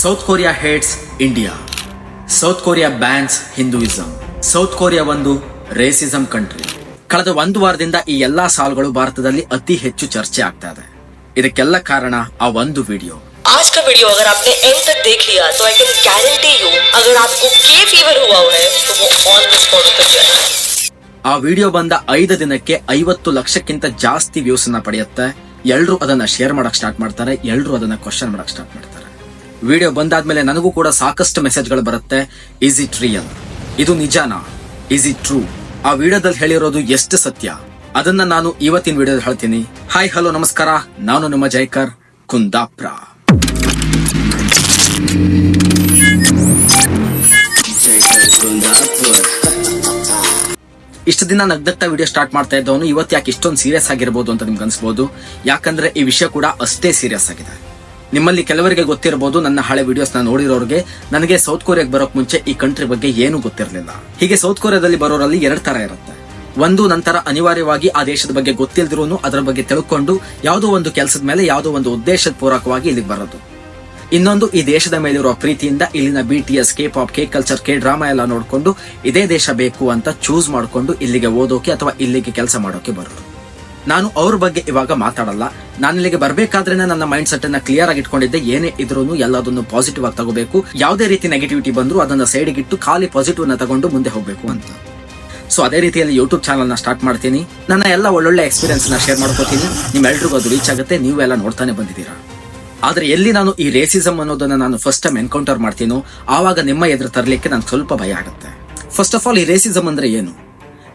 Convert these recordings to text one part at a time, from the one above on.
South Korea hates India South Korea bans Hinduism South Korea ಒಂದು racism country ಕಳೆದ ಒಂದು ವಾರದಿಂದ ಈ ಎಲ್ಲಾ ಸಾಲುಗಳು ಭಾರತದಲ್ಲಿ ಅತಿ ಹೆಚ್ಚು ಚರ್ಚೆ ಆಗ್ತಾ ಇದೆ ಇದಕ್ಕೆಲ್ಲ ಕಾರಣ ಆ ಒಂದು ವಿಡಿಯೋ आज का वीडियो अगर आपने एंड तक देख लिया तो आई कैन गारंटी यू अगर आपको के फीवर हुआ हुआ है तो वो ऑन द स्पॉट उतर जाएगा ಆ ವಿಡಿಯೋ ಬಂದ ಐದು ದಿನಕ್ಕೆ ಐವತ್ತು ಲಕ್ಷಕ್ಕಿಂತ ಜಾಸ್ತಿ ವ್ಯೂಸ್ ಅನ್ನ ಪಡೆಯುತ್ತೆ ಎಲ್ರು ಅದನ್ನ ಶೇರ್ ಮಾಡಕ್ ಸ್ಟಾರ್ಟ್ ಮಾಡ್ತಾರೆ ಎಲ್ರು ಅದನ್ನ ಕ್ವಶನ್ ಮಾಡಕ್ ಸ್ಟಾರ್ಟ್ ಮಾಡ್ತಾರೆ ವಿಡಿಯೋ ಬಂದಾದ್ಮೇಲೆ ನನಗೂ ಕೂಡ ಸಾಕಷ್ಟು ಮೆಸೇಜ್ಗಳು ಬರುತ್ತೆ. ಇಸ್ ಇಟ್ ರಿಯಲ್ ಇದು ನಿಜಾನಾ? ಇಸ್ ಇಟ್ ಟ್ರೂ ಆ ವಿಡಿಯೋದಲ್ಲಿ ಹೇಳಿರೋದು ಎಷ್ಟು ಸತ್ಯ? ಅದನ್ನ ನಾನು ಇವತ್ತಿನ ವಿಡಿಯೋದಲ್ಲಿ ಹೇಳ್ತೀನಿ. ಹಾಯ್ ಹಲೋ ನಮಸ್ಕಾರ. ನಾನು ನಿಮ್ಮ ಜೈಕರ್ ಕುಂದಾಪ್ರ. ಇಷ್ಟು ದಿನ ನಗ್ದತ್ತ ವಿಡಿಯೋ ಸ್ಟಾರ್ಟ್ ಮಾಡ್ತಾ ಇದ್ದವನು ಇವತ್ತು ಯಾಕೆ ಇಷ್ಟೊಂದು ಸೀರಿಯಸ್ ಆಗಿರ್ಬೋದು ಅಂತ ನಿಮ್ಗೆ ಅನ್ಸ್ಬೋದು? ಯಾಕಂದ್ರೆ ಈ ವಿಷಯ ಕೂಡ ಅಷ್ಟೇ ಸೀರಿಯಸ್ ಆಗಿದೆ. ನಿಮ್ಮಲ್ಲಿ ಕೆಲವರಿಗೆ ಗೊತ್ತಿರಬಹುದು ನನ್ನ ಹಳೆ ವಿಡಿಯೋಸ್ ನೋಡಿರೋರಿಗೆ. ನನಗೆ ಸೌತ್ ಕೊರಿಯಾಗೆ ಬರೋಕ್ ಮುಂಚೆ ಈ ಕಂಟ್ರಿ ಬಗ್ಗೆ ಏನು ಗೊತ್ತಿರಲಿಲ್ಲ. ಹೀಗೆ ಸೌತ್ ಕೊರಿಯಾದಲ್ಲಿ ಬರೋರಲ್ಲಿ ಎರಡ್ ತರ ಇರುತ್ತೆ. ಒಂದು ನಂತರ ಅನಿವಾರ್ಯವಾಗಿ ಆ ದೇಶದ ಬಗ್ಗೆ ಗೊತ್ತಿಲ್ದಿರೋನು ಅದರ ಬಗ್ಗೆ ತಿಳ್ಕೊಂಡು ಯಾವುದೋ ಒಂದು ಕೆಲಸದ ಮೇಲೆ ಯಾವುದೋ ಒಂದು ಉದ್ದೇಶದ ಪೂರಕವಾಗಿ ಇಲ್ಲಿಗೆ ಬರೋದು. ಇನ್ನೊಂದು ಈ ದೇಶದ ಮೇಲಿರುವ ಪ್ರೀತಿಯಿಂದ ಇಲ್ಲಿನ B T S K pop K culture K drama ಎಲ್ಲ ನೋಡಿಕೊಂಡು ಇದೇ ದೇಶ ಬೇಕು ಅಂತ ಚೂಸ್ ಮಾಡಿಕೊಂಡು ಇಲ್ಲಿಗೆ ಓದೋಕೆ ಅಥವಾ ಇಲ್ಲಿಗೆ ಕೆಲಸ ಮಾಡೋಕೆ ಬರೋದು. ನಾನು ಅವ್ರ ಬಗ್ಗೆ ಇವಾಗ ಮಾತಾಡಲ್ಲ. ನಾನು ಇಲ್ಲಿಗೆ ಬರಬೇಕಾದ್ರೆ ನನ್ನ ಮೈಂಡ್ ಸೆಟ್ ಅನ್ನ ಕ್ಲಿಯರ್ ಆಗಿ ಇಟ್ಕೊಂಡಿದ್ದೆ. ಏನೇ ಇದ್ರೂ ಎಲ್ಲದನ್ನು ಪಾಸಿಟಿವ್ ಆಗಿ ತಗೋಬೇಕು. ಯಾವುದೇ ರೀತಿ ನೆಗೆಟಿವಿಟಿ ಬಂದ್ರು ಅದನ್ನ ಸೈಡ್ ಇಟ್ಟು ಖಾಲಿ ಪಾಸಿಟಿವ್ ಅನ್ನ ತಗೊಂಡು ಮುಂದೆ ಹೋಗಬೇಕು ಅಂತ. ಸೊ ಅದೇ ರೀತಿಯಲ್ಲಿ ಯೂಟ್ಯೂಬ್ ಚಾನಲ್ನ ಸ್ಟಾರ್ಟ್ ಮಾಡ್ತೀನಿ. ನನ್ನ ಎಲ್ಲ ಒಳ್ಳೊಳ್ಳೆ ಎಕ್ಸ್ಪೀರಿಯನ್ಸ್ನ ಶೇರ್ ಮಾಡ್ಕೋತೀನಿ. ನಿಮ್ಮೆಲ್ರಿಗೂ ಅದು ರೀಚ್ ಆಗುತ್ತೆ. ನೀವೆಲ್ಲ ನೋಡ್ತಾನೆ ಬಂದಿದ್ದೀರಾ. ಆದರೆ ಎಲ್ಲಿ ನಾನು ಈ ರೇಸಿಸಮ್ ಅನ್ನೋದನ್ನ ನಾನು ಫಸ್ಟ್ ಟೈಮ್ ಎನ್ಕೌಂಟರ್ ಮಾಡ್ತೀನೋ, ಆವಾಗ ನಿಮ್ಮ ಎದುರು ತರಲಿಕ್ಕೆ ನಾನು ಸ್ವಲ್ಪ ಭಯ ಆಗುತ್ತೆ. ಫಸ್ಟ್ ಆಫ್ ಆಲ್ ಈ ರೇಸಿಸಮ್ ಅಂದ್ರೆ ಏನು?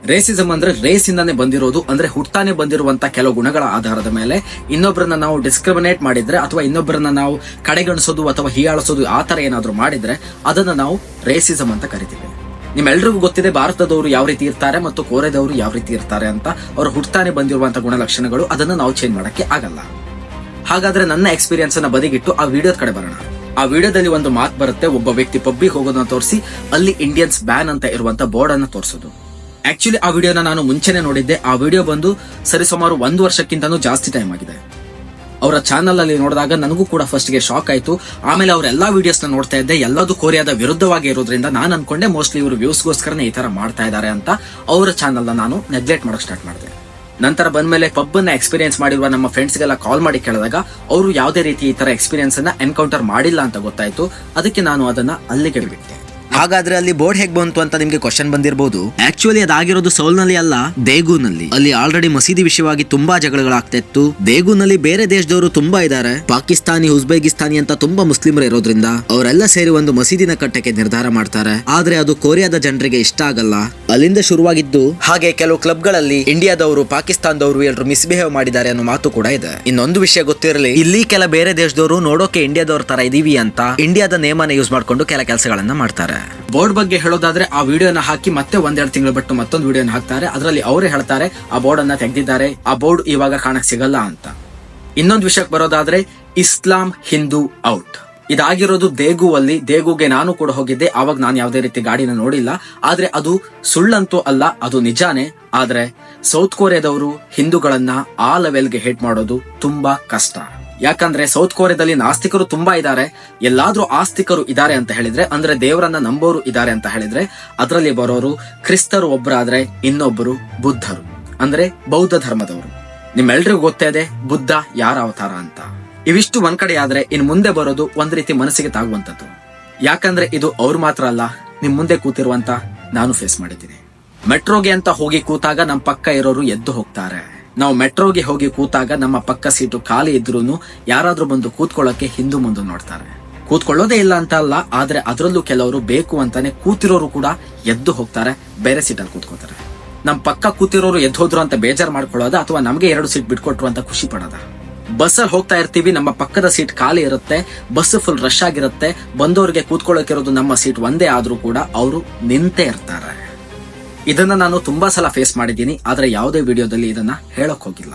ರೇಸಿಸಮ್ ಅಂದ್ರೆ ರೇಸ್ ಇಂದಾನೆ ಬಂದಿರೋದು, ಅಂದ್ರೆ ಹುಟ್ಟಾನೆ ಬಂದಿರುವಂತ ಕೆಲವು ಗುಣಗಳ ಆಧಾರದ ಮೇಲೆ ಇನ್ನೊಬ್ಬರನ್ನ ನಾವು ಡಿಸ್ಕ್ರಿಮಿನೇಟ್ ಮಾಡಿದ್ರೆ ಅಥವಾ ಇನ್ನೊಬ್ಬರನ್ನ ನಾವು ಕಡೆಗಣಿಸೋದು ಅಥವಾ ಹೀಯಾಳಿಸೋದು ಆ ತರ ಏನಾದರೂ ಮಾಡಿದ್ರೆ ಅದನ್ನ ನಾವು ರೇಸಿಸಮ್ ಅಂತ ಕರಿತೀವಿ. ನಿಮ್ಮೆಲ್ಲರಿಗೂ ಗೊತ್ತಿದೆ ಭಾರತದವರು ಯಾವ ರೀತಿ ಇರ್ತಾರೆ ಮತ್ತು ಕೋರೆದವರು ಯಾವ ರೀತಿ ಇರ್ತಾರೆ ಅಂತ. ಅವ್ರು ಹುಟ್ಟಾನೆ ಬಂದಿರುವಂತ ಗುಣಲಕ್ಷಣಗಳು ಅದನ್ನ ನಾವು ಚೇಂಜ್ ಮಾಡಕ್ಕೆ ಆಗಲ್ಲ. ಹಾಗಾದ್ರೆ ನನ್ನ ಎಕ್ಸ್ಪೀರಿಯನ್ಸ್ ಅನ್ನ ಬದಿಗಿಟ್ಟು ಆ ವಿಡಿಯೋದ ಕಡೆ ಬರೋಣ. ಆ ವಿಡಿಯೋದಲ್ಲಿ ಒಂದು ಮಾತು ಬರುತ್ತೆ, ಒಬ್ಬ ವ್ಯಕ್ತಿ ಪಬ್ಬಿಗೆ ಹೋಗೋದನ್ನ ತೋರಿಸಿ, ಅಲ್ಲಿ ಇಂಡಿಯನ್ಸ್ ಬ್ಯಾನ್ ಅಂತ ಇರುವಂತ ಬೋರ್ಡ್ ಅನ್ನ ತೋರಿಸೋದು. ಆಕ್ಚುಲಿ ಆ ವಿಡಿಯೋನ ನಾನು ಮುಂಚೆನೆ ನೋಡಿದ್ದೆ. ಆ ವಿಡಿಯೋ ಬಂದು ಸರಿಸುಮಾರು ಒಂದು ವರ್ಷಕ್ಕಿಂತನೂ ಜಾಸ್ತಿ ಟೈಮ್ ಆಗಿದೆ. ಅವರ ಚಾನಲ್ ಅಲ್ಲಿ ನೋಡಿದಾಗ ನನಗೂ ಕೂಡ ಫಸ್ಟ್ಗೆ ಶಾಕ್ ಆಯ್ತು. ಆಮೇಲೆ ಅವ್ರ ಎಲ್ಲಾ ವಿಡಿಯೋಸ್ನ ನೋಡ್ತಾ ಇದ್ದೆ. ಎಲ್ಲದೂ ಕೊರಿಯಾದ ವಿರುದ್ಧವಾಗಿ ಇರೋದ್ರಿಂದ ನಾನು ಅನ್ಕೊಂಡೆ ಮೋಸ್ಟ್ಲಿ ಇವರು ವ್ಯೂಸ್ಗೋಸ್ಕರನೇ ಈ ತರ ಮಾಡ್ತಾ ಇದ್ದಾರೆ ಅಂತ ಅವರ ಚಾನಲ್ ನಾನು ನೆಗ್ಲೆಕ್ಟ್ ಮಾಡಕ್ ಸ್ಟಾರ್ಟ್ ಮಾಡಿದೆ. ನಂತರ ಬಂದ್ಮೇಲೆ ಪಬ್ ಅನ್ನ ಎಕ್ಸ್ಪೀರಿಯನ್ಸ್ ಮಾಡಿರುವ ನಮ್ಮ ಫ್ರೆಂಡ್ಸ್ ಗೆಲ್ಲ ಕಾಲ್ ಮಾಡಿ ಕೇಳಿದಾಗ ಅವರು ಯಾವುದೇ ರೀತಿ ಈ ತರ ಎಕ್ಸ್ಪೀರಿಯನ್ಸ್ ಅನ್ನ ಎನ್ಕೌಂಟರ್ ಮಾಡಿಲ್ಲ ಅಂತ ಗೊತ್ತಾಯ್ತು. ಅದಕ್ಕೆ ನಾನು ಅದನ್ನ ಅಲ್ಲಿಗೆ ಬಿಟ್ಟೆ. ಹಾಗಾದ್ರೆ ಅಲ್ಲಿ ಬೋರ್ಡ್ ಹೇಗ್ ಬಂತು ಅಂತ ನಿಮ್ಗೆ ಕ್ವಶನ್ ಬಂದಿರಬಹುದು ಆಕ್ಚುಲಿ ಅದಾಗಿರೋದು ಸೌಲ್ನಲ್ಲಿ ಅಲ್ಲ, ದೇಗುನಲ್ಲಿ. ಅಲ್ಲಿ ಆಲ್ರೆಡಿ ಮಸೀದಿ ವಿಷಯವಾಗಿ ತುಂಬಾ ಜಗಳಗಳಾಗ್ತಾ ಇತ್ತು ದೇಗುನಲ್ಲಿ ಬೇರೆ ದೇಶದವರು ತುಂಬಾ ಇದ್ದಾರೆ. ಪಾಕಿಸ್ತಾನಿ, ಉಜ್ಬೇಕಿಸ್ತಾನಿ ಅಂತ ತುಂಬಾ ಮುಸ್ಲಿಮರು ಇರೋದ್ರಿಂದ ಅವರೆಲ್ಲ ಸೇರಿ ಒಂದು ಮಸೀದಿನ ಕಟ್ಟಕ್ಕೆ ನಿರ್ಧಾರ ಮಾಡ್ತಾರೆ. ಆದ್ರೆ ಅದು ಕೊರಿಯಾದ ಜನರಿಗೆ ಇಷ್ಟ ಆಗಲ್ಲ. ಅಲ್ಲಿಂದ ಶುರುವಾಗಿದ್ದು, ಹಾಗೆ ಕೆಲವು ಕ್ಲಬ್ಗಳಲ್ಲಿ ಇಂಡಿಯಾದವರು, ಪಾಕಿಸ್ತಾನದವರು ಎಲ್ಲರೂ ಮಿಸ್ಬಿಹೇವ್ ಮಾಡಿದ್ದಾರೆ ಅನ್ನೋ ಮಾತು ಕೂಡ ಇದೆ. ಇನ್ನೊಂದು ವಿಷಯ ಗೊತ್ತಿರಲಿ, ಇಲ್ಲಿ ಕೆಲ ಬೇರೆ ದೇಶದವರು ನೋಡೋಕೆ ಇಂಡಿಯಾದವ್ರ ತರ ಇದೀವಿ ಅಂತ ಇಂಡಿಯಾದ ನೇಮನ ಯೂಸ್ ಮಾಡ್ಕೊಂಡು ಕೆಲ ಕೆಲಸಗಳನ್ನ ಮಾಡ್ತಾರೆ. ಬೋರ್ಡ್ ಬಗ್ಗೆ ಹೇಳೋದಾದ್ರೆ ಆ ವಿಡಿಯೋನ ಹಾಕಿ ಮತ್ತೆ ಒಂದೆರಡು ತಿಂಗಳು ಬಿಟ್ಟು ಮತ್ತೊಂದು ವಿಡಿಯೋನ ಹಾಕ್ತಾರೆ. ಅದರಲ್ಲಿ ಅವರೇ ಹೇಳ್ತಾರೆ, ಆ ಬೋರ್ಡ್ ಅನ್ನ ತೆಗೆದಿದ್ದಾರೆ, ಆ ಬೋರ್ಡ್ ಇವಾಗ ಕಾಣಕ್ ಸಿಗಲ್ಲ ಅಂತ. ಇನ್ನೊಂದು ವಿಷಯಕ್ಕೆ ಬರೋದಾದ್ರೆ, ಇಸ್ಲಾಂ ಹಿಂದೂ ಔಟ್. ಇದಾಗಿರೋದು ದೇಗು ಅಲ್ಲಿ ದೇಗುಗೆ ನಾನು ಕೂಡ ಹೋಗಿದ್ದೆ, ಆವಾಗ ನಾನು ಯಾವುದೇ ರೀತಿ ಗಾಡಿನ ನೋಡಿಲ್ಲ. ಆದ್ರೆ ಅದು ಸುಳ್ಳಂತೂ ಅಲ್ಲ, ಅದು ನಿಜಾನೇ. ಆದ್ರೆ ಸೌತ್ ಕೊರಿಯಾದವರು ಹಿಂದೂಗಳನ್ನ ಆ ಲೆವೆಲ್ಗೆ ಹೇಟ್ ಮಾಡೋದು ತುಂಬಾ ಕಷ್ಟ. ಯಾಕಂದ್ರೆ ಸೌತ್ ಕೊರಿಯಾದಲ್ಲಿ ನಾಸ್ತಿಕರು ತುಂಬಾ ಇದ್ದಾರೆ. ಎಲ್ಲಾದ್ರೂ ಆಸ್ತಿಕರು ಇದ್ದಾರೆ ಅಂತ ಹೇಳಿದ್ರೆ, ಅಂದ್ರೆ ದೇವರನ್ನ ನಂಬೋರು ಇದ್ದಾರೆ ಅಂತ ಹೇಳಿದ್ರೆ, ಅದರಲ್ಲಿ ಬರೋರು ಕ್ರಿಸ್ತರು ಒಬ್ಬರಾದ್ರೆ ಇನ್ನೊಬ್ಬರು ಬುದ್ಧರು. ಅಂದ್ರೆ ಬೌದ್ಧ ಧರ್ಮದವರು. ನಿಮ್ಮೆಲ್ರಿಗೂ ಗೊತ್ತೇ ಇದೆ ಬುದ್ಧ ಯಾರ ಅವತಾರ ಅಂತ. ಇವಿಷ್ಟು ಒಂದ್ ಕಡೆ ಆದ್ರೆ ಇನ್ ಮುಂದೆ ಬರೋದು ಒಂದ್ ರೀತಿ ಮನಸ್ಸಿಗೆ ತಾಗುವಂತದ್ದು ಯಾಕಂದ್ರೆ ಇದು ಅವ್ರು ಮಾತ್ರ ಅಲ್ಲ, ನಿಮ್ ಮುಂದೆ ಕೂತಿರುವಂತ ನಾನು ಫೇಸ್ ಮಾಡಿದ್ದೀನಿ. ಮೆಟ್ರೋಗೆ ಅಂತ ಹೋಗಿ ಕೂತಾಗ ನಮ್ ಪಕ್ಕ ಇರೋರು ಎದ್ದು ಹೋಗ್ತಾರೆ. ನಾವು ಮೆಟ್ರೋಗೆ ಹೋಗಿ ಕೂತಾಗ ನಮ್ಮ ಪಕ್ಕ ಸೀಟು ಖಾಲಿ ಇದ್ರೂ ಯಾರಾದರೂ ಬಂದು ಕೂತ್ಕೊಳ್ಳೋಕೆ ಹಿಂದೂ ಮುಂದೆ ನೋಡ್ತಾರೆ. ಕೂತ್ಕೊಳ್ಳೋದೇ ಇಲ್ಲ ಅಂತ ಅಲ್ಲ, ಆದರೆ ಅದರಲ್ಲೂ ಕೆಲವರು ಬೇಕು ಅಂತಾನೆ ಕೂತಿರೋರು ಕೂಡ ಎದ್ದು ಹೋಗ್ತಾರೆ, ಬೇರೆ ಸೀಟಲ್ಲಿ ಕೂತ್ಕೋತಾರೆ. ನಮ್ಮ ಪಕ್ಕ ಕೂತಿರೋರು ಎದ್ದು ಹೋದ್ರು ಅಂತ ಬೇಜಾರ್ ಮಾಡ್ಕೊಳ್ಳೋದ ಅಥವಾ ನಮಗೆ ಎರಡು ಸೀಟ್ ಬಿಟ್ಕೊಟ್ರು ಅಂತ ಖುಷಿ ಪಡೋದ? ಬಸ್ಸಲ್ಲಿ ಹೋಗ್ತಾ ಇರ್ತೀವಿ, ನಮ್ಮ ಪಕ್ಕದ ಸೀಟ್ ಖಾಲಿ ಇರುತ್ತೆ, ಬಸ್ ಫುಲ್ ರಶ್ ಆಗಿರುತ್ತೆ, ಬಂದವರಿಗೆ ಕೂತ್ಕೊಳ್ಳೋಕಿರೋದು ನಮ್ಮ ಸೀಟ್ ಒಂದೇ ಆದರೂ ಕೂಡ ಅವರು ನಿಂತೇ ಇರ್ತಾರೆ. ಇದನ್ನ ನಾನು ತುಂಬಾ ಸಲ ಫೇಸ್ ಮಾಡಿದ್ದೀನಿ, ಆದ್ರೆ ಯಾವುದೇ ವಿಡಿಯೋದಲ್ಲಿ ಇದನ್ನ ಹೇಳಕ್ ಹೋಗಿಲ್ಲ.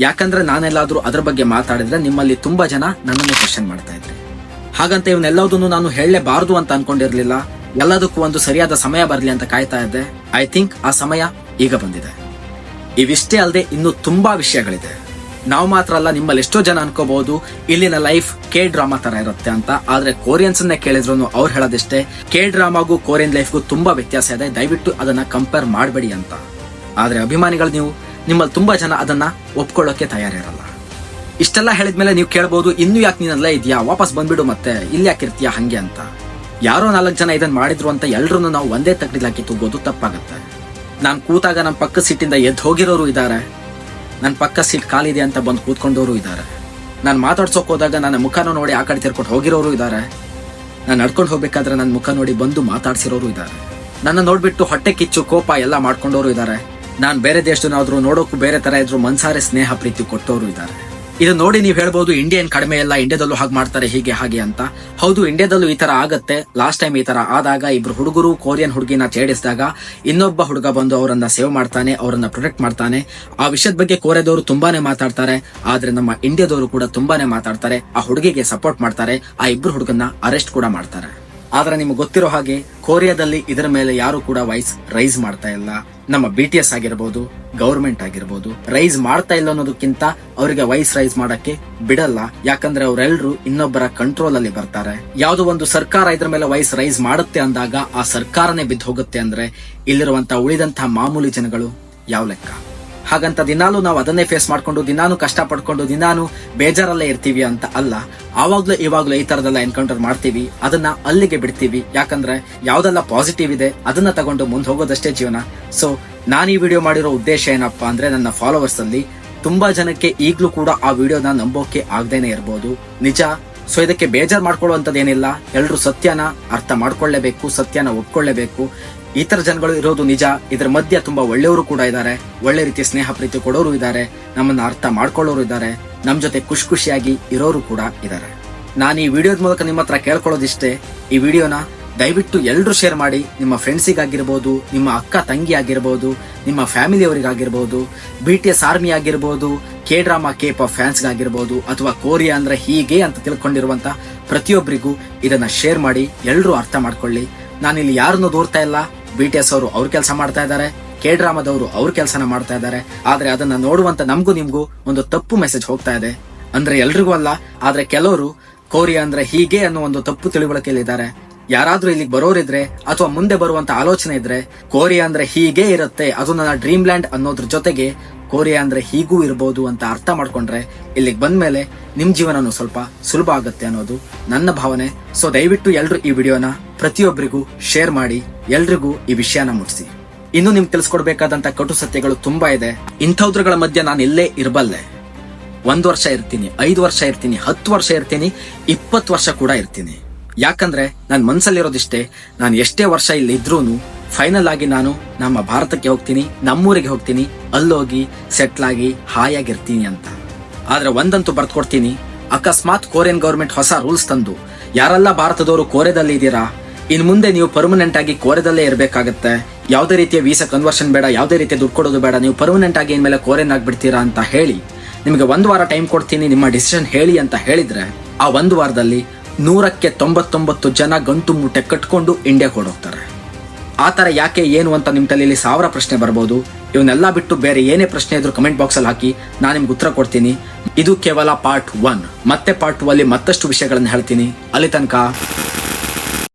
ಯಾಕಂದ್ರೆ ನಾನೆಲ್ಲಾದ್ರೂ ಅದ್ರ ಬಗ್ಗೆ ಮಾತಾಡಿದ್ರೆ ನಿಮ್ಮಲ್ಲಿ ತುಂಬಾ ಜನ ನನ್ನನ್ನು ಕ್ವಶನ್ ಮಾಡ್ತಾ ಇದ್ರಿ. ಹಾಗಂತ ಇವನ್ನೆಲ್ಲದನ್ನು ನಾನು ಹೇಳಲೇಬಾರದು ಅಂತ ಅನ್ಕೊಂಡಿರ್ಲಿಲ್ಲ. ಎಲ್ಲದಕ್ಕೂ ಒಂದು ಸರಿಯಾದ ಸಮಯ ಬರಲಿ ಅಂತ ಕಾಯ್ತಾ ಇದ್ದೆ. ಐ ಥಿಂಕ್ ಆ ಸಮಯ ಈಗ ಬಂದಿದೆ. ಇವಿಷ್ಟೇ ಅಲ್ಲದೆ ಇನ್ನು ತುಂಬಾ ವಿಷಯಗಳಿದೆ. ನಾವು ಮಾತ್ರ ಅಲ್ಲ, ನಿಮ್ಮಲ್ಲಿ ಎಷ್ಟೋ ಜನ ಅನ್ಕೋಬಹುದು, ಇಲ್ಲಿನ ಲೈಫ್ ಕೆ ಡ್ರಾಮಾ ತರ ಇರುತ್ತೆ ಅಂತ. ಆದ್ರೆ ಕೊರಿಯನ್ಸ್ ಅನ್ನೇ ಕೇಳಿದ್ರು ಅವ್ರು ಹೇಳೋದಿಷ್ಟೇ ಕೆ ಡ್ರಾಮಾಗೂ ಕೊರಿಯನ್ ಲೈಫ್ಗೂ ತುಂಬಾ ವ್ಯತ್ಯಾಸ ಇದೆ. ದಯವಿಟ್ಟು ಅದನ್ನ ಕಂಪೇರ್ ಮಾಡಬೇಡಿ ಅಂತ. ಆದ್ರೆ ಅಭಿಮಾನಿಗಳು ನೀವು, ನಿಮ್ಮಲ್ಲಿ ತುಂಬಾ ಜನ ಅದನ್ನ ಒಪ್ಕೊಳ್ಳೋಕೆ ತಯಾರಿರಲ್ಲ. ಇಷ್ಟೆಲ್ಲ ಹೇಳಿದ್ಮೇಲೆ ನೀವು ಕೇಳ್ಬೋದು, ಇನ್ನು ಯಾಕೆ ನೀನಲ್ಲ ಇದೆಯಾ? ವಾಪಸ್ ಬಂದ್ಬಿಡು ಮತ್ತೆ. ಇಲ್ಲಿ ಯಾಕೆ ಇರ್ತೀಯ ಹಂಗೆ ಅಂತ. ಯಾರೋ ನಾಲ್ಕು ಜನ ಇದನ್ನ ಮಾಡಿದ್ರು ಅಂತ ಎಲ್ರೂ ನಾವು ಒಂದೇ ತಗಡಿಲಾಕಿ ತೂಗೋದು ತಪ್ಪಾಗತ್ತೆ. ನಾನು ಕೂತಾಗ ನಮ್ಮ ಪಕ್ಕ ಸಿಟ್ಟಿಂದ ಎದ್ದು ಹೋಗಿರೋರು ಇದ್ದಾರೆ ನನ್ನ ಪಕ್ಕ ಸೀಟ್ ಖಾಲಿದೆ ಅಂತ ಬಂದು ಕೂತ್ಕೊಂಡವರು ಇದ್ದಾರೆ. ನಾನು ಮಾತಾಡ್ಸೋಕೆ ಹೋದಾಗ ನನ್ನ ಮುಖನ ನೋಡಿ ಆ ಕಡೆ ತಿರ್ಕೊಂಡು ಹೋಗಿರೋರು ಇದ್ದಾರೆ. ನಾನು ನಡ್ಕೊಂಡು ಹೋಗ್ಬೇಕಾದ್ರೆ ನನ್ನ ಮುಖ ನೋಡಿ ಬಂದು ಮಾತಾಡ್ಸಿರೋರು ಇದ್ದಾರೆ. ನನ್ನ ನೋಡ್ಬಿಟ್ಟು ಹೊಟ್ಟೆ ಕಿಚ್ಚು, ಕೋಪ ಎಲ್ಲ ಮಾಡ್ಕೊಂಡವರು ಇದ್ದಾರೆ. ನಾನು ಬೇರೆ ದೇಶದನಾದ್ರೂ ನೋಡೋಕು ಬೇರೆ ಥರ ಇದ್ರು ಮನ್ಸಾರೆ ಸ್ನೇಹ, ಪ್ರೀತಿ ಕೊಟ್ಟವರು ಇದ್ದಾರೆ. ಇದು ನೋಡಿ ನೀವು ಹೇಳ್ಬೋದು ಇಂಡಿಯನ್ ಕಡಿಮೆ ಇಲ್ಲ ಇಂಡಿಯಾದಲ್ಲೂ ಹಾಗೆ ಮಾಡ್ತಾರೆ, ಹೀಗೆ, ಹಾಗೆ ಅಂತ. ಹೌದು ಇಂಡಿಯಾದಲ್ಲೂ ಈ ತರ ಆಗತ್ತೆ. ಲಾಸ್ಟ್ ಟೈಮ್ ಈ ತರ ಆದಾಗ ಇಬ್ರು ಹುಡುಗರು ಕೊರಿಯನ್ ಹುಡುಗಿನ ಛೇಡಿಸಿದಾಗ ಇನ್ನೊಬ್ಬ ಹುಡುಗ ಬಂದು ಅವರನ್ನ ಸೇವ್ ಮಾಡ್ತಾನೆ, ಅವರನ್ನ ಪ್ರೊಟೆಕ್ಟ್ ಮಾಡ್ತಾನೆ. ಆ ವಿಷಯದ ಬಗ್ಗೆ ಕೋರಿಯಾದವರು ತುಂಬಾನೇ ಮಾತಾಡ್ತಾರೆ, ಆದ್ರೆ ನಮ್ಮ ಇಂಡಿಯಾದವರು ಕೂಡ ತುಂಬಾನೇ ಮಾತಾಡ್ತಾರೆ, ಆ ಹುಡುಗಿಗೆ ಸಪೋರ್ಟ್ ಮಾಡ್ತಾರೆ, ಆ ಇಬ್ರು ಹುಡುಗನ್ನ ಅರೆಸ್ಟ್ ಕೂಡ ಮಾಡ್ತಾರೆ. ಆದ್ರೆ ನಿಮ್ಗೆ ಗೊತ್ತಿರೋ ಹಾಗೆ ಕೊರಿಯಾದಲ್ಲಿ ಇದರ ಮೇಲೆ ಯಾರು ಕೂಡ ವಾಯ್ಸ್ ರೈಸ್ ಮಾಡ್ತಾ ಇಲ್ಲ. ನಮ್ಮ ಬಿ ಟಿ ಎಸ್ ಆಗಿರ್ಬೋದು ಗೌರ್ಮೆಂಟ್ ಆಗಿರ್ಬೋದು. ರೈಸ್ ಮಾಡ್ತಾ ಇಲ್ಲ ಅನ್ನೋದಕ್ಕಿಂತ ಅವರಿಗೆ ವಯಸ್ ರೈಸ್ ಮಾಡಕ್ಕೆ ಬಿಡಲ್ಲ. ಯಾಕಂದ್ರೆ ಅವರೆಲ್ಲರೂ ಇನ್ನೊಬ್ಬರ ಕಂಟ್ರೋಲ್ ಅಲ್ಲಿ ಬರ್ತಾರೆ. ಯಾವ್ದೋ ಒಂದು ಸರ್ಕಾರ ಇದ್ರ ಮೇಲೆ ವಯಸ್ ರೈಸ್ ಮಾಡುತ್ತೆ ಅಂದಾಗ ಆ ಸರ್ಕಾರನೇ ಬಿದ್ದು ಹೋಗುತ್ತೆ ಅಂದ್ರೆ ಇಲ್ಲಿರುವಂತಹ ಉಳಿದಂತಹ ಮಾಮೂಲಿ ಜನಗಳು ಯಾವ ಲೆಕ್ಕ? ಹಾಗಂತ ದಿನಾಲು ನಾವು ಅದನ್ನೇ ಫೇಸ್ ಮಾಡ್ಕೊಂಡು, ದಿನಾನು ಕಷ್ಟ ಪಡ್ಕೊಂಡು, ದಿನಾನು ಬೇಜಾರಲ್ಲೇ ಇರ್ತೀವಿ ಅಂತ ಅಲ್ಲ. ಆವಾಗ್ಲೂ ಇವಾಗ್ಲೂ ಈ ತರದೆಲ್ಲ ಎನ್ಕೌಂಟರ್ ಮಾಡ್ತೀವಿ. ಅದನ್ನ ಅಲ್ಲಿಗೆ ಬಿಡ್ತೀವಿ. ಯಾಕಂದ್ರೆ ಯಾವ್ದೆಲ್ಲ ಪಾಸಿಟಿವ್ ಇದೆ, ಅದನ್ನ ತಗೊಂಡು ಮುಂದೆ ಹೋಗೋದಷ್ಟೇ ಜೀವನ. ಸೊ ನಾನು ಈ ವಿಡಿಯೋ ಮಾಡಿರೋ ಉದ್ದೇಶ ಏನಪ್ಪಾ ಅಂದ್ರೆ ನನ್ನ ಫಾಲೋವರ್ಸ್ ಅಲ್ಲಿ ತುಂಬಾ ಜನಕ್ಕೆ ಈಗ್ಲೂ ಕೂಡ ಆ ವಿಡಿಯೋನ ನಂಬೋಕೆ ಆಗ್ದೇನೆ ಇರ್ಬೋದು. ನಿಜ ಸೊ ಇದಕ್ಕೆ ಬೇಜಾರ್ ಮಾಡ್ಕೊಳ್ಳುವಂತದ್ದೇನಿಲ್ಲ ಎಲ್ಲರೂ ಸತ್ಯನ ಅರ್ಥ ಮಾಡ್ಕೊಳ್ಳೇಬೇಕು, ಸತ್ಯನ ಒಪ್ಕೊಳ್ಳೇಬೇಕು. ಈ ತರ ಜನಗಳು ಇರೋದು ನಿಜ. ಇದ್ರ ಮಧ್ಯ ತುಂಬಾ ಒಳ್ಳೆಯವರು ಕೂಡ ಇದ್ದಾರೆ. ಒಳ್ಳೆ ರೀತಿಯ ಸ್ನೇಹ ಪ್ರೀತಿ ಕೊಡೋರು ಇದ್ದಾರೆ. ನಮ್ಮನ್ನ ಅರ್ಥ ಮಾಡ್ಕೊಳ್ಳೋರು ಇದ್ದಾರೆ. ನಮ್ ಜೊತೆ ಖುಷಿ ಖುಷಿಯಾಗಿ ಇರೋರು ಕೂಡ ಇದ್ದಾರೆ. ನಾನು ಈ ವಿಡಿಯೋದ ಮೂಲಕ ನಿಮ್ಮ ಹತ್ರ ಕೇಳ್ಕೊಳ್ಳೋದಿಷ್ಟೇ. ಈ ವಿಡಿಯೋನ ದಯವಿಟ್ಟು ಎಲ್ಲರೂ ಶೇರ್ ಮಾಡಿ. ನಿಮ್ಮ ಫ್ರೆಂಡ್ಸಿಗಾಗಿರ್ಬೋದು, ನಿಮ್ಮ ಅಕ್ಕ ತಂಗಿ ಆಗಿರ್ಬೋದು ನಿಮ್ಮ ಫ್ಯಾಮಿಲಿಯವರಿಗಾಗಿರ್ಬೋದು ಬಿ ಟಿ ಎಸ್ ಆರ್ಮಿ ಆಗಿರ್ಬೋದು ಕೆ ಡ್ರಾಮಾ ಕೆ ಪಾಪ್ ಫ್ಯಾನ್ಸ್ಗಾಗಿರ್ಬೋದು, ಅಥವಾ ಕೋರಿಯಾ ಅಂದ್ರೆ ಹೀಗೆ ಅಂತ ತಿಳ್ಕೊಂಡಿರುವಂತ ಪ್ರತಿಯೊಬ್ಬರಿಗೂ ಇದನ್ನ ಶೇರ್ ಮಾಡಿ. ಎಲ್ಲರೂ ಅರ್ಥ ಮಾಡ್ಕೊಳ್ಳಿ. ನಾನಿಲ್ಲಿ ಯಾರನ್ನು ದೂರ್ತಾ ಇಲ್ಲ. ಬಿ ಟಿ ಎಸ್ ಅವರು ಅವ್ರ ಕೆಲಸ ಮಾಡ್ತಾ ಇದ್ದಾರೆ. ಕೆ ಡ್ರಾಮಾದವರು ಅವ್ರ ಕೆಲಸನ ಮಾಡ್ತಾ ಇದ್ದಾರೆ. ಆದ್ರೆ ಅದನ್ನ ನೋಡುವಂತ ನಮಗೂ ನಿಮ್ಗೂ ಒಂದು ತಪ್ಪು ಮೆಸೇಜ್ ಹೋಗ್ತಾ ಇದೆ. ಅಂದ್ರೆ ಎಲ್ರಿಗೂ ಅಲ್ಲ, ಆದ್ರೆ ಕೆಲವರು ಕೋರಿಯಾ ಅಂದ್ರೆ ಹೀಗೆ ಅನ್ನೋ ಒಂದು ತಪ್ಪು ತಿಳುವಳಿಕೆಯಲ್ಲಿದ್ದಾರೆ ಯಾರಾದ್ರೂ ಇಲ್ಲಿಗೆ ಬರೋರಿದ್ರೆ ಅಥವಾ ಮುಂದೆ ಬರುವಂತ ಆಲೋಚನೆ ಇದ್ರೆ, ಕೋರಿಯಾ ಅಂದ್ರೆ ಹೀಗೆ ಇರುತ್ತೆ, ಅದು ನನ್ನ ಡ್ರೀಮ್ ಲ್ಯಾಂಡ್ ಅನ್ನೋದ್ರ ಜೊತೆಗೆ ಕೋರಿಯಾ ಅಂದ್ರೆ ಹೀಗೂ ಇರಬಹುದು ಅಂತ ಅರ್ಥ ಮಾಡ್ಕೊಂಡ್ರೆ ಇಲ್ಲಿಗೆ ಬಂದ್ಮೇಲೆ ನಿಮ್ ಜೀವನನು ಸ್ವಲ್ಪ ಸುಲಭ ಆಗುತ್ತೆ ಅನ್ನೋದು ನನ್ನ ಭಾವನೆ. ಸೊ ದಯವಿಟ್ಟು ಎಲ್ರು ಈ ವಿಡಿಯೋನ ಪ್ರತಿಯೊಬ್ಬರಿಗೂ ಶೇರ್ ಮಾಡಿ ಎಲ್ರಿಗೂ ಈ ವಿಷಯನ ಮುಟ್ಟಿಸಿ ಇನ್ನು ನಿಮ್ಗೆ ತಿಳಿಸ್ಕೊಡ್ಬೇಕಾದಂತ ಕಟು ಸತ್ಯಗಳು ತುಂಬಾ ಇದೆ. ಇಂಥವ್ರಗಳ ಮಧ್ಯೆ ನಾನು ಇಲ್ಲೇ ಇರಬಲ್ಲೆ. ಒಂದ್ ವರ್ಷ ಇರ್ತೀನಿ, ಐದು ವರ್ಷ ಇರ್ತೀನಿ, ಹತ್ತು ವರ್ಷ ಇರ್ತೀನಿ, ಇಪ್ಪತ್ತು ವರ್ಷ ಕೂಡ ಇರ್ತೀನಿ. ಯಾಕಂದ್ರೆ ನನ್ನ ಮನ್ಸಲ್ಲಿರೋದಿಷ್ಟೇ, ನಾನು ಎಷ್ಟೇ ವರ್ಷ ಇಲ್ಲಿ ಇದ್ರೂನು ಫೈನಲ್ ಆಗಿ ನಾನು ನಮ್ಮ ಭಾರತಕ್ಕೆ ಹೋಗ್ತೀನಿ, ನಮ್ಮೂರಿಗೆ ಹೋಗ್ತೀನಿ, ಅಲ್ಲೋಗಿ ಸೆಟ್ಲ್ ಆಗಿ ಹಾಯಾಗಿರ್ತೀನಿ ಅಂತ. ಆದ್ರೆ ಒಂದಂತೂ ಬರ್ತ್ಕೊಡ್ತೀನಿ ಅಕಸ್ಮಾತ್ ಕೊರಿಯನ್ ಗೌರ್ಮೆಂಟ್ ಹೊಸ ರೂಲ್ಸ್ ತಂದು, ಯಾರೆಲ್ಲ ಭಾರತದವರು ಕೋರೆದಲ್ಲಿ ಇದ್ದೀರಾ ಇನ್ ಮುಂದೆ ನೀವು ಪರ್ಮನೆಂಟ್ ಆಗಿ ಕೋರೆದಲ್ಲೇ ಇರಬೇಕಾಗತ್ತೆ. ಯಾವುದೇ ರೀತಿಯ ವೀಸಾ ಕನ್ವರ್ಷನ್ ಬೇಡ, ಯಾವುದೇ ರೀತಿಯ ದುಡ್ಡು ಕೊಡೋದು ಬೇಡ, ನೀವು ಪರ್ಮನೆಂಟ್ ಆಗಿ ಇನ್ಮೇಲೆ ಕೋರೆನ್ ಆಗ್ಬಿಡ್ತೀರಾ ಅಂತ ಹೇಳಿ, ನಿಮಗೆ ಒಂದು ವಾರ ಟೈಮ್ ಕೊಡ್ತೀನಿ, ನಿಮ್ಮ ಡಿಸಿಷನ್ ಹೇಳಿ ಅಂತ ಹೇಳಿದ್ರೆ, ಆ ಒಂದು ವಾರದಲ್ಲಿ ನೂರಕ್ಕೆ ತೊಂಬತ್ತೊಂಬತ್ತು ಜನ ಗಂಟು ಮುಟ್ಟೆ ಕಟ್ಕೊಂಡು ಇಂಡಿಯಾಗೆ ಹೋಗ್ತಾರೆ ಆ ಥರ ಯಾಕೆ, ಏನು ಅಂತ ನಿಮ್ಮ ತಲೆಯಲ್ಲಿ ಸಾವಿರ ಪ್ರಶ್ನೆ ಬರ್ಬೋದು? ಇವನ್ನೆಲ್ಲ ಬಿಟ್ಟು ಬೇರೆ ಏನೇ ಪ್ರಶ್ನೆ ಇದ್ರು ಕಮೆಂಟ್ ಬಾಕ್ಸ್ ಅಲ್ಲಿ ಹಾಕಿ, ನಾನು ನಿಮ್ಗೆ ಉತ್ತರ ಕೊಡ್ತೀನಿ. ಇದು ಕೇವಲ ಪಾರ್ಟ್ ಒನ್ ಮತ್ತೆ ಪಾರ್ಟ್ ಟೂ ಅಲ್ಲಿ ಮತ್ತಷ್ಟು ವಿಷಯಗಳನ್ನು ಹೇಳ್ತೀನಿ. ಅಲ್ಲಿ ತನಕ